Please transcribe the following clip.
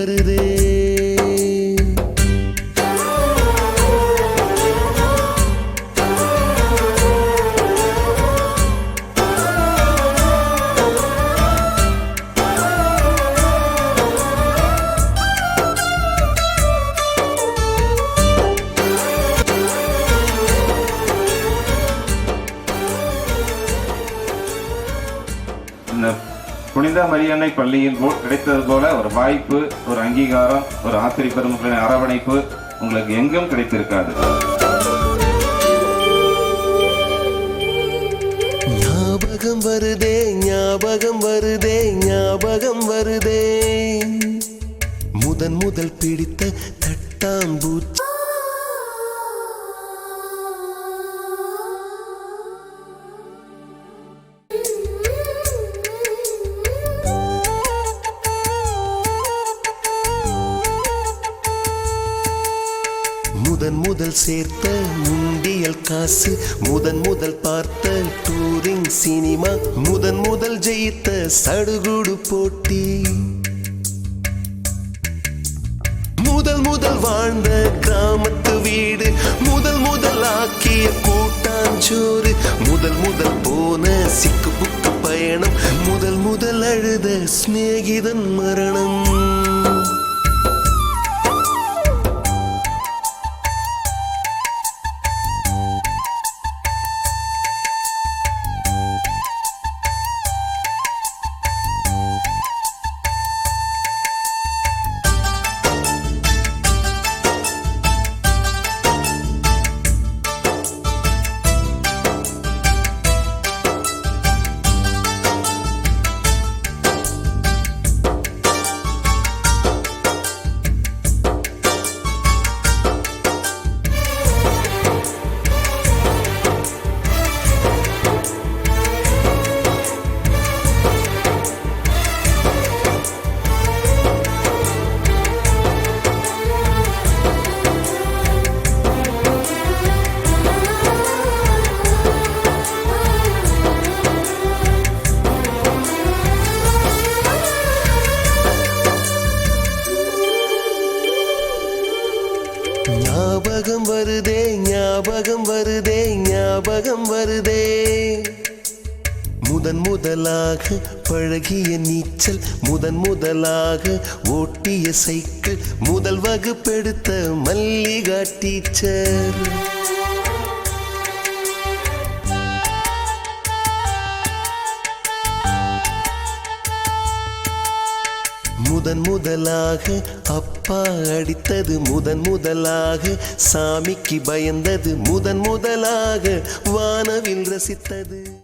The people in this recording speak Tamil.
வருதே. இந்த புனித மரியன்னை பள்ளியில் போல் கிடைத்தது போல ஒரு வாய்ப்பு ஒரு அங்கீகாரம் ஒரு ஆசிரியர் பெருமக்களின் அரவணைப்பு உங்களுக்கு எங்கும் கிடைத்திருக்காது. ஞாபகம் வருதே ஞாபகம் வருதே ஞாபகம் வருதே. முதன் முதல் பிடித்த தட்டாம்பூச்சி. முதன் முதல் சேர்த்த முண்டியல் காசு முதன் முதல் பார்த்த டூரிங் சினிமா முதன் முதல் ஜெயித்த சடுகுடு போட்டி. முதல் முதல் வாழ்ந்த கிராமத்து வீடு முதல் முதல் ஆக்கிய கூட்டாஞ்சோறு முதல் முதல் போன சிக்கு புக்கு பயணம் முதல் முதல் அழுத சிநேகிதன் மரணம். வருதே ஞாபகம் வருதே. முதன் முதலாக பழகிய நீச்சல் முதன் முதலாக ஓட்டிய சைக்கிள் முதல் வகுப்பெடுத்த மல்லிகா டீச்சர். முதன் முதலாக அப்பா அடித்தது முதன் முதலாக சாமிக்கு பயந்தது முதன் முதலாக வானவில் ரசித்தது.